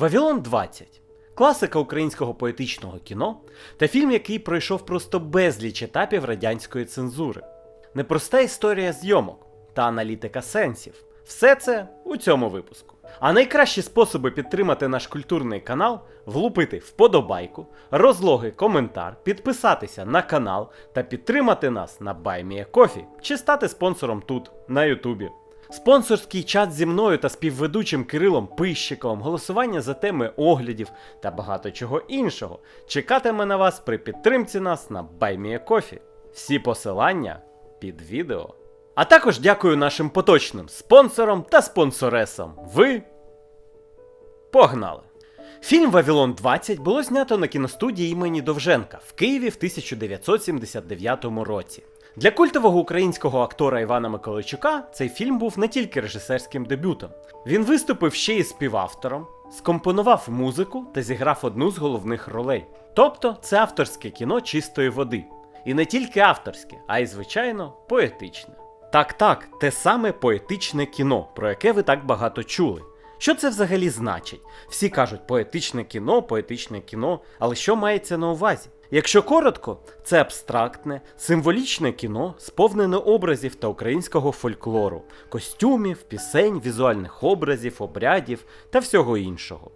Вавилон 20 класика українського поетичного кіно та фільм, який пройшов просто безліч етапів радянської цензури. Непроста історія зйомок та аналітика сенсів. Все це у цьому випуску. А найкращі способи підтримати наш культурний канал влупити вподобайку, розлогий коментар, підписатися на канал та підтримати нас на BuyMeACoffee чи стати спонсором тут, на Ютубі. Спонсорський чат зі мною та співведучим Кирилом Пищиковим, голосування за теми оглядів та багато чого іншого чекатиме на вас при підтримці нас на BuyMeACoffee. Всі посилання під відео. А також дякую нашим поточним спонсорам та спонсоресам. Ви погнали! Фільм Вавилон 20 було знято на кіностудії імені Довженка в Києві в 1979 році. Для культового українського актора Івана Миколайчука цей фільм був не тільки режисерським дебютом. Він виступив ще й співавтором, скомпонував музику та зіграв одну з головних ролей. Тобто це авторське кіно чистої води. І не тільки авторське, а й, звичайно, поетичне. Так, так, те саме поетичне кіно, про яке ви так багато чули. Що це взагалі значить? Всі кажуть поетичне кіно, поетичне кіно, але що мається на увазі? Якщо коротко, це абстрактне, символічне кіно, сповнене образів та українського фольклору, костюмів, пісень, візуальних образів, обрядів та всього іншого.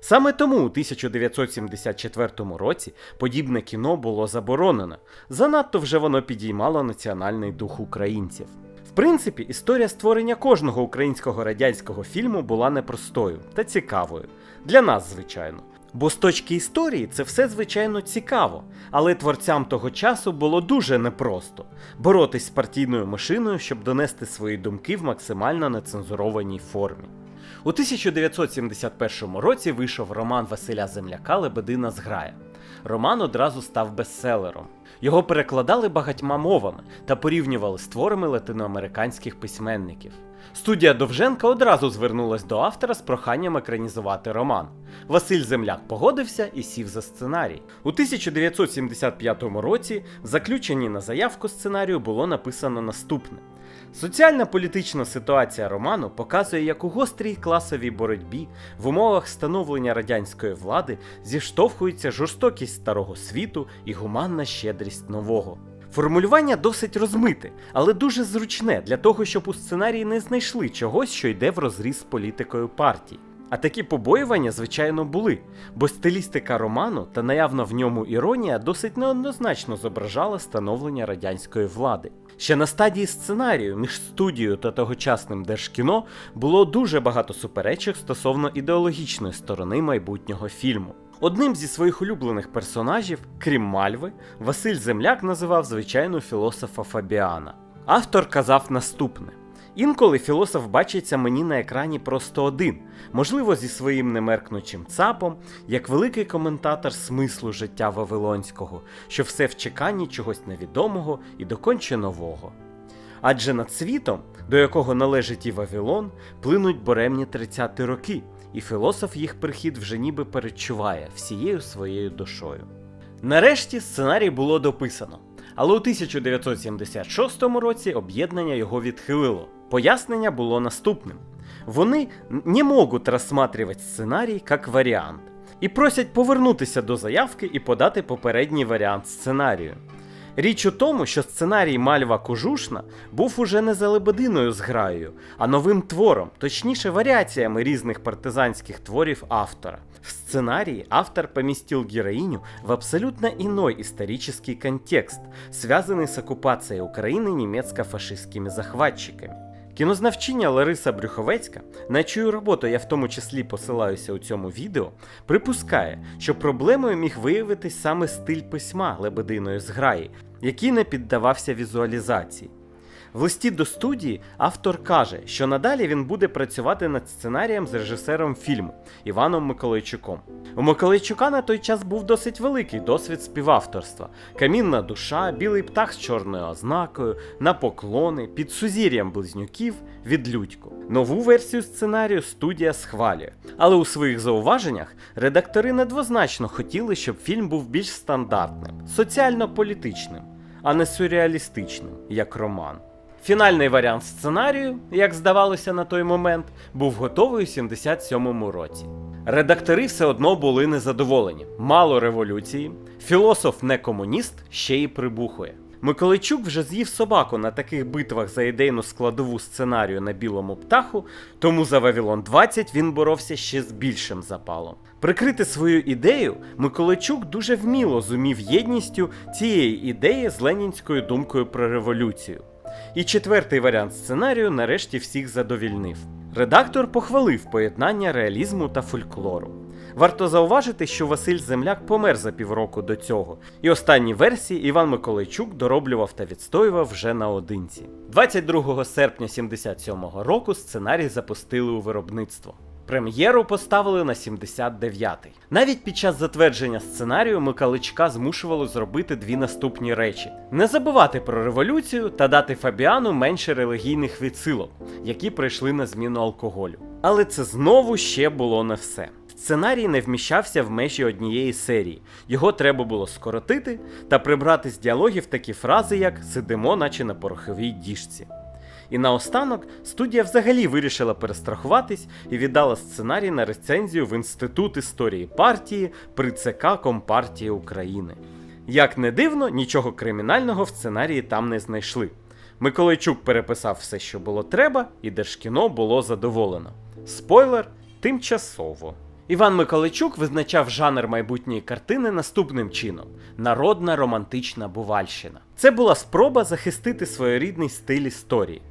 Саме тому у 1974 році подібне кіно було заборонено. Занадто вже воно підіймало національний дух українців. В принципі, історія створення кожного українського радянського фільму була непростою та цікавою. Для нас, звичайно. Бо з точки історії це все звичайно цікаво, але творцям того часу було дуже непросто боротись з партійною машиною, щоб донести свої думки в максимально нецензурованій формі. У 1971 році вийшов роман Василя Земляка Лебедина зграя. Роман одразу став бестселером. Його перекладали багатьма мовами та порівнювали з творами латиноамериканських письменників. Студія Довженка одразу звернулась до автора з проханням екранізувати роман. Василь Земляк погодився і сів за сценарій. У 1975 році в заключенні на заявку сценарію було написано наступне. Соціальна політична ситуація роману показує, як у гострій класовій боротьбі в умовах становлення радянської влади зіштовхується жорстокість старого світу і гуманна щедрість нового. Формулювання досить розмите, але дуже зручне для того, щоб у сценарії не знайшли чогось, що йде в розріз з політикою партії. А такі побоювання, звичайно, були, бо стилістика роману та наявна в ньому іронія досить неоднозначно зображала становлення радянської влади. Ще на стадії сценарію між студією та тогочасним держкіно було дуже багато суперечок стосовно ідеологічної сторони майбутнього фільму. Одним зі своїх улюблених персонажів, крім Мальви, Василь Земляк називав звичайно філософа Фабіана. Автор казав наступне: інколи філософ бачиться мені на екрані просто один, можливо, зі своїм немеркнучим цапом, як великий коментатор смислу життя Вавилонського, що все в чеканні чогось невідомого і доконче нового. Адже над світом, до якого належить і Вавилон, плинуть боремні 30-ті роки, і філософ їх прихід вже ніби передчуває всією своєю душою. Нарешті сценарій було дописано, але у 1976 році об'єднання його відхилило. Пояснення було наступним: вони не можуть розсматривати сценарій як варіант і просять повернутися до заявки і подати попередній варіант сценарію. Річ у тому, що сценарій Мальва Кожушна був уже не за лебединою зграєю, а новим твором, точніше варіаціями різних партизанських творів автора. В сценарии автор поместил героиню в абсолютно иной исторический контекст, связанный с оккупацией Украины немецко-фашистскими захватчиками. Кінознавчиня Лариса Брюховецька, на чию роботу я в тому числі посилаюся у цьому відео, припускає, що проблемою міг виявитись саме стиль письма лебединої зграї, який не піддавався візуалізації. В листі до студії автор каже, що надалі він буде працювати над сценарієм з режисером фільму Іваном Миколайчуком. У Миколайчука на той час був досить великий досвід співавторства: камінна душа, білий птах з чорною ознакою, на поклони, під сузір'ям близнюків, відлюдько. Нову версію сценарію студія схвалює. Але у своїх зауваженнях редактори недвозначно хотіли, щоб фільм був більш стандартним, соціально-політичним, а не сюрреалістичним, як роман. Фінальний варіант сценарію, як здавалося на той момент, був готовий у 77-му році. Редактори все одно були незадоволені. Мало революції, філософ не комуніст ще й прибухує. Миколайчук вже з'їв собаку на таких битвах за ідейну складову сценарію на білому птаху, тому за Вавилон 20 він боровся ще з більшим запалом. Прикрити свою ідею Миколайчук дуже вміло зумів єдністю цієї ідеї з ленінською думкою про революцію. І четвертий варіант сценарію нарешті всіх задовільнив. Редактор похвалив поєднання реалізму та фольклору. Варто зауважити, що Василь Земляк помер за півроку до цього, і останні версії Іван Миколайчук дороблював та відстоював вже наодинці. 22 серпня 77-го року сценарій запустили у виробництво. Прем'єру поставили на 79-й. Навіть під час затвердження сценарію Миколичка змушували зробити дві наступні речі: не забувати про революцію та дати Фабіану менше релігійних відсилок, які прийшли на зміну алкоголю. Але це знову ще було не все. Сценарій не вміщався в межі однієї серії. Його треба було скоротити та прибрати з діалогів такі фрази, як сидимо, наче на пороховій діжці. І наостанок студія взагалі вирішила перестрахуватись і віддала сценарій на рецензію в Інститут історії партії при ЦК Компартії України. Як не дивно, нічого кримінального в сценарії там не знайшли. Миколайчук переписав все, що було треба, і Держкіно було задоволено. Спойлер тимчасово. Іван Миколайчук визначав жанр майбутньої картини наступним чином: народна романтична бувальщина. Це була спроба захистити своєрідний стиль історії.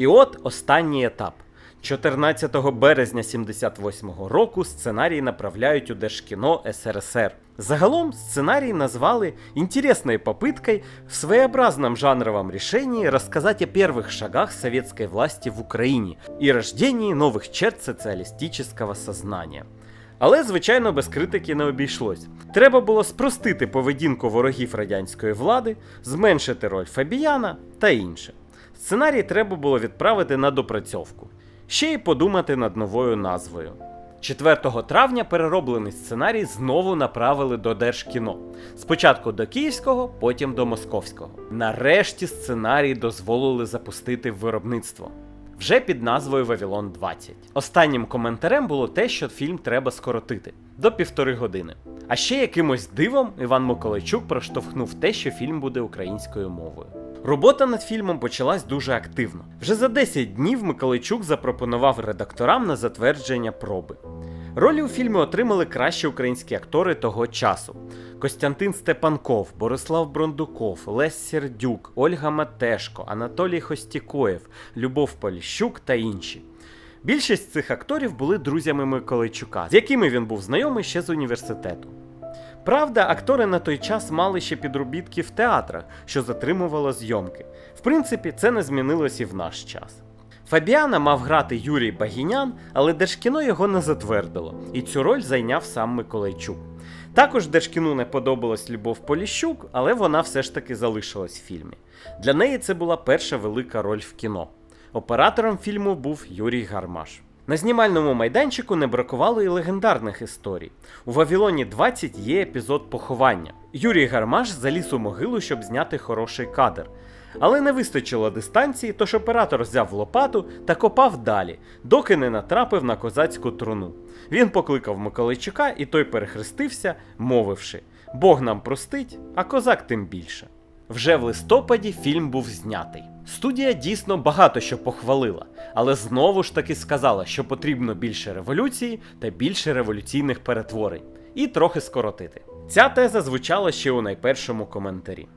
І от останній етап. 14 березня 78-го року сценарій направляють у Держкіно СРСР. Загалом сценарий назвали интересной попыткой в своеобразном жанровом решении рассказать о первых шагах советской власти в Україні і рождении нових черт соціалістичного сознання. Але, звичайно, без критики не обійшлось. Треба було спростити поведінку ворогів радянської влади, зменшити роль Фабіяна та інше. Сценарій треба було відправити на допрацьовку. Ще й подумати над новою назвою. 4 травня перероблений сценарій знову направили до Держкіно. Спочатку до Київського, потім до Московського. Нарешті сценарій дозволили запустити в виробництво. Вже під назвою Вавилон 20. Останнім коментарем було те, що фільм треба скоротити до півтори години. А ще якимось дивом Іван Миколайчук проштовхнув те, що фільм буде українською мовою. Робота над фільмом почалась дуже активно. Вже за 10 днів Миколайчук запропонував редакторам на затвердження проби. Ролі у фільмі отримали кращі українські актори того часу: Костянтин Степанков, Борислав Брондуков, Лесь Сердюк, Ольга Матешко, Анатолій Хостікоєв, Любов Поліщук та інші. Більшість цих акторів були друзями Миколайчука, з якими він був знайомий ще з університету. Правда, актори на той час мали ще підробітки в театрах, що затримувало зйомки. В принципі, це не змінилось і в наш час. Фабіана мав грати Юрій Багінян, але Держкіно його не затвердило, і цю роль зайняв сам Миколайчук. Також Держкіну не подобалась Любов Поліщук, але вона все ж таки залишилась в фільмі. Для неї це була перша велика роль в кіно. Оператором фільму був Юрій Гармаш. На знімальному майданчику не бракувало і легендарних історій. У Вавилоні 20 є епізод поховання. Юрій Гармаш заліз у могилу, щоб зняти хороший кадр. Але не вистачило дистанції, тож оператор взяв лопату та копав далі, доки не натрапив на козацьку труну. Він покликав Миколайчука, і той перехрестився, мовивши: Бог нам простить, а козак тим більше. Вже в листопаді фільм був знятий. Студія дійсно багато що похвалила, але знову ж таки сказала, що потрібно більше революції та більше революційних перетворень, і трохи скоротити. Ця теза звучала ще у найпершому коментарі.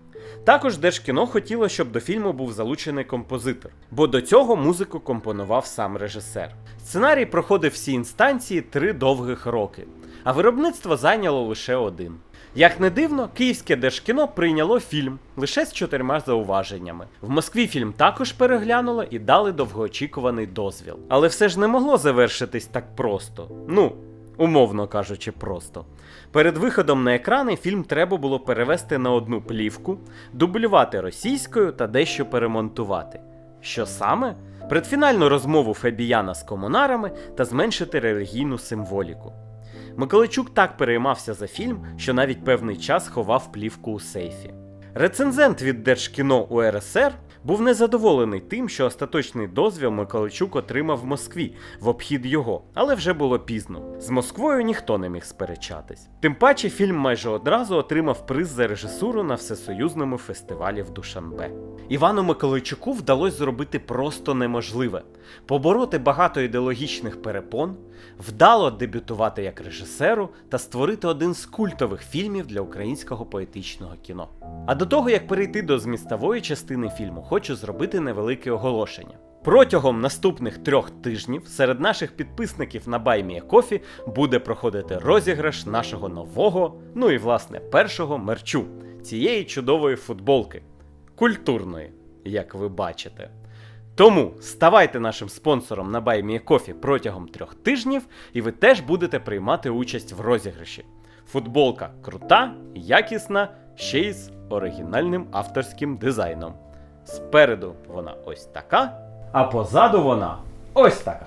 Також Держкіно хотіло, щоб до фільму був залучений композитор, бо до цього музику компонував сам режисер. Сценарій проходив всі інстанції три довгих роки, а виробництво зайняло лише один. Як не дивно, київське держкіно прийняло фільм лише з чотирма зауваженнями. В Москві фільм також переглянуло і дали довгоочікуваний дозвіл. Але все ж не могло завершитись так просто. Ну, умовно кажучи, просто. Перед виходом на екрани фільм треба було перевести на одну плівку, дублювати російською та дещо перемонтувати. Що саме? Предфінальну розмову Фабіяна з комунарами та зменшити релігійну символіку. Миколайчук так переймався за фільм, що навіть певний час ховав плівку у сейфі. Рецензент від Держкіно УРСР був незадоволений тим, що остаточний дозвіл Миколайчук отримав в Москві в обхід його, але вже було пізно. З Москвою ніхто не міг сперечатись. Тим паче фільм майже одразу отримав приз за режисуру на всесоюзному фестивалі в Душанбе. Івану Миколайчуку вдалося зробити просто неможливе побороти багато ідеологічних перепон, вдало дебютувати як режисеру та створити один з культових фільмів для українського поетичного кіно. А до того як перейти до змістової частини фільму, хочу зробити невелике оголошення. Протягом наступних трьох тижнів серед наших підписників на BuyMeACoffee буде проходити розіграш нашого нового, ну і власне першого мерчу цієї чудової футболки. Культурної, як ви бачите. Тому ставайте нашим спонсором на BuyMeACoffee протягом трьох тижнів, і ви теж будете приймати участь в розіграші. Футболка крута, якісна, ще й з оригінальним авторським дизайном. Спереду вона ось така, а позаду вона ось така.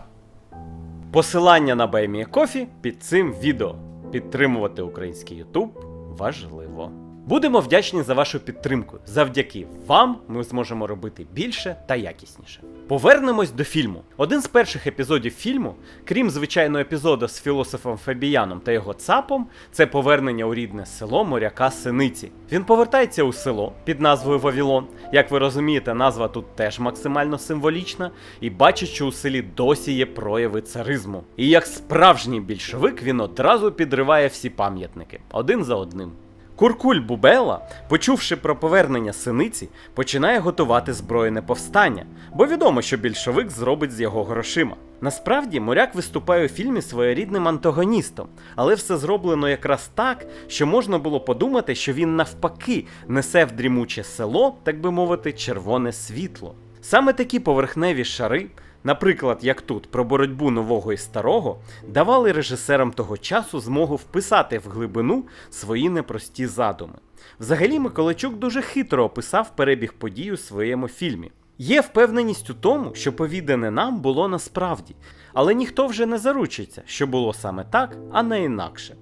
Посилання на BuyMeACoffee під цим відео. Підтримувати український Ютуб важливо. Будемо вдячні за вашу підтримку. Завдяки вам ми зможемо робити більше та якісніше. Повернемось до фільму. Один з перших епізодів фільму, крім звичайного епізоду з філософом Фабіяном та його цапом, це повернення у рідне село моряка Синиці. Він повертається у село під назвою Вавілон. Як ви розумієте, назва тут теж максимально символічна, і бачить, що у селі досі є прояви царизму. І як справжній більшовик він одразу підриває всі пам'ятники один за одним. Куркуль Бубела, почувши про повернення синиці, починає готувати збройне повстання, бо відомо, що більшовик зробить з його грошима. Насправді, моряк виступає у фільмі своєрідним антагоністом, але все зроблено якраз так, що можна було подумати, що він навпаки несе в дрімуче село, так би мовити, червоне світло. Саме такі поверхневі шари, наприклад, як тут про боротьбу нового і старого, давали режисерам того часу змогу вписати в глибину свої непрості задуми. Взагалі, Миколайчук дуже хитро описав перебіг подій у своєму фільмі. Є впевненість у тому, що повідане нам було насправді, але ніхто вже не заручиться, що було саме так, а не інакше.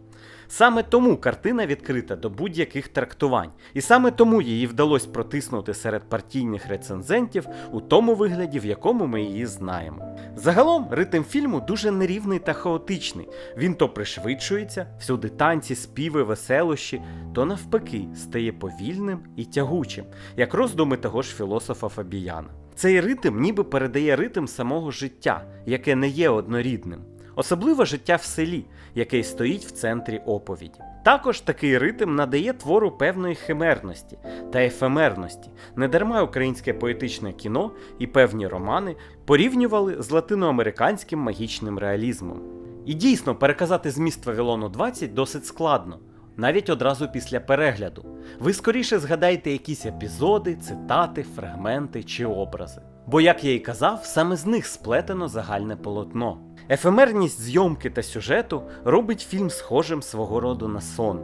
Саме тому картина відкрита до будь-яких трактувань, і саме тому її вдалося протиснути серед партійних рецензентів у тому вигляді, в якому ми її знаємо. Загалом ритм фільму дуже нерівний та хаотичний. Він то пришвидшується, всюди танці, співи, веселощі, то навпаки стає повільним і тягучим, як роздуми того ж філософа Фабіяна. Цей ритм ніби передає ритм самого життя, яке не є однорідним. Особливо життя в селі, яке стоїть в центрі оповіді. Також такий ритм надає твору певної химерності та ефемерності. Недарма українське поетичне кіно і певні романи порівнювали з латиноамериканським магічним реалізмом. І дійсно переказати зміст Вавилону 20 досить складно, навіть одразу після перегляду. Ви скоріше згадаєте якісь епізоди, цитати, фрагменти чи образи. Бо, як я й казав, саме з них сплетено загальне полотно. Ефемерність зйомки та сюжету робить фільм схожим свого роду на сон.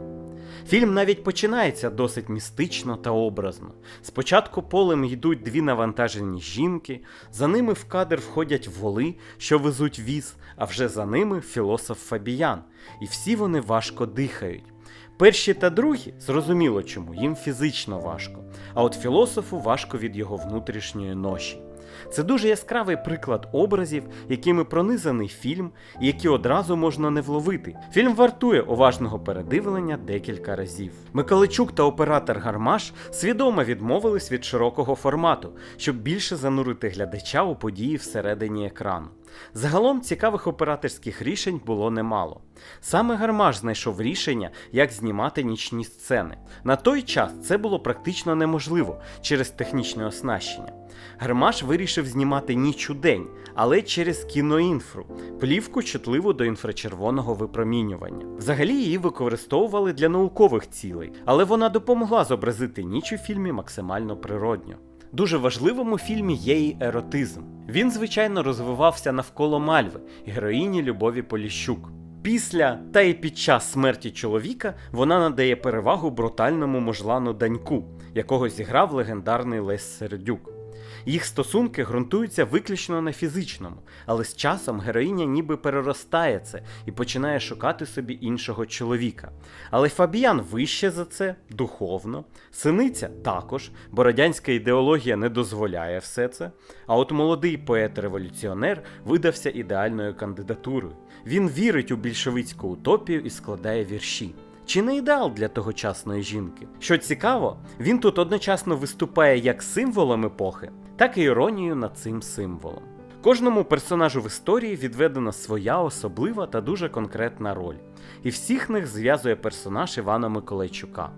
Фільм навіть починається досить містично та образно. Спочатку полем йдуть дві навантажені жінки, за ними в кадр входять воли, що везуть віз, а вже за ними філософ Фабіян, і всі вони важко дихають. Перші та другі зрозуміло чому, їм фізично важко, а от філософу важко від його внутрішньої ноші. Це дуже яскравий приклад образів, якими пронизаний фільм, які одразу можна не вловити. Фільм вартує уважного передивлення декілька разів. Миколичук та оператор Гармаш свідомо відмовились від широкого формату, щоб більше занурити глядача у події всередині екрану. Загалом цікавих операторських рішень було немало. Саме Гармаш знайшов рішення, як знімати нічні сцени. На той час це було практично неможливо через технічне оснащення. Гармаш вирішив знімати ніч у день, але через кіноінфру, плівку чутливу до інфрачервоного випромінювання. Взагалі її використовували для наукових цілей, але вона допомогла зобразити ніч у фільмі максимально природньо. Дуже важливим у фільмі є і еротизм. Він, звичайно, розвивався навколо Мальви, героїні Любові Поліщук. Після та й під час смерті чоловіка вона надає перевагу брутальному можлану Даньку, якого зіграв легендарний Лесь Сердюк. Їх стосунки ґрунтуються виключно на фізичному, але з часом героїня ніби переростає це і починає шукати собі іншого чоловіка. Але Фабіан вище за це, духовно, синиця також, бо радянська ідеологія не дозволяє все це. А от молодий поет-революціонер видався ідеальною кандидатурою. Він вірить у більшовицьку утопію і складає вірші. Чи не ідеал для тогочасної жінки? Що цікаво, він тут одночасно виступає як символом епохи, так і іронією над цим символом. Кожному персонажу в історії відведена своя особлива та дуже конкретна роль, і всіх них зв'язує персонаж Івана Миколайчука.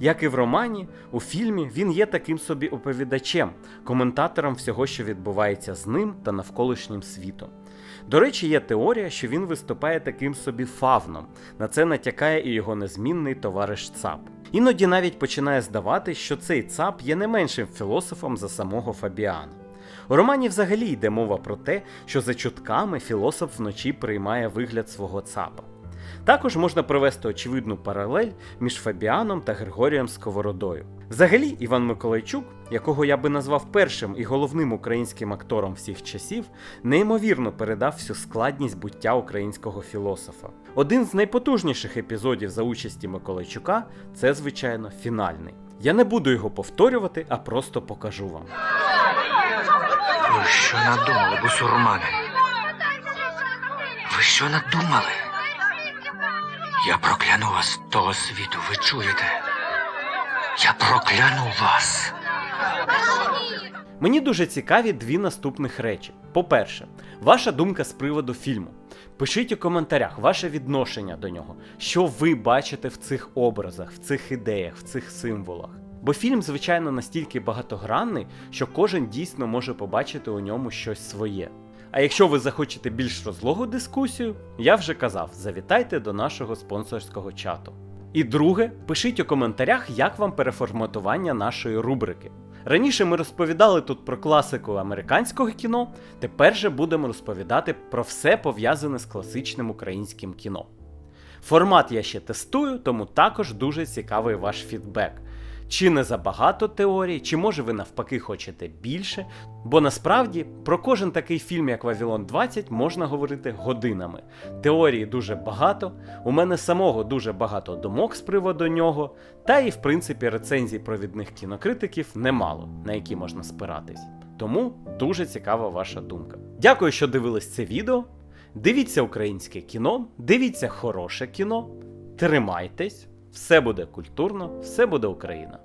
Як і в романі, у фільмі він є таким собі оповідачем, коментатором всього, що відбувається з ним та навколишнім світом. До речі, є теорія, що він виступає таким собі фавном. На це натякає і його незмінний товариш ЦАП. Іноді навіть починає здаватись, що цей ЦАП є не меншим філософом за самого Фабіана. У романі взагалі йде мова про те, що за чутками філософ вночі приймає вигляд свого ЦАПа. Також можна провести очевидну паралель між Фабіаном та Григорієм Сковородою. Взагалі, Іван Миколайчук, якого я би назвав першим і головним українським актором всіх часів, неймовірно передав всю складність буття українського філософа. Один з найпотужніших епізодів за участі Миколайчука це, звичайно, фінальний. Я не буду його повторювати, а просто покажу вам. Ви що надумали, бусурмани? Ви що надумали? Я прокляну вас того світу, ви чуєте? Я прокляну вас. Мені дуже цікаві дві наступних речі. По-перше, ваша думка з приводу фільму. Пишіть у коментарях ваше відношення до нього, що ви бачите в цих образах, в цих ідеях, в цих символах. Бо фільм, звичайно, настільки багатогранний, що кожен дійсно може побачити у ньому щось своє. А якщо ви захочете більш розлогу дискусію, я вже казав, завітайте до нашого спонсорського чату. І друге, пишіть у коментарях, як вам переформатування нашої рубрики. Раніше ми розповідали тут про класику американського кіно, тепер же будемо розповідати про все пов'язане з класичним українським кіно. Формат я ще тестую, тому також дуже цікавий ваш фідбек. Чи не забагато теорій, чи може ви навпаки хочете більше? Бо насправді про кожен такий фільм, як Вавилон 20, можна говорити годинами. Теорії дуже багато, у мене самого дуже багато думок з приводу нього, та і в принципі рецензій провідних кінокритиків немало, на які можна спиратись. Тому дуже цікава ваша думка. Дякую, що дивились це відео. Дивіться українське кіно, дивіться хороше кіно, тримайтесь, все буде культурно, все буде Україна.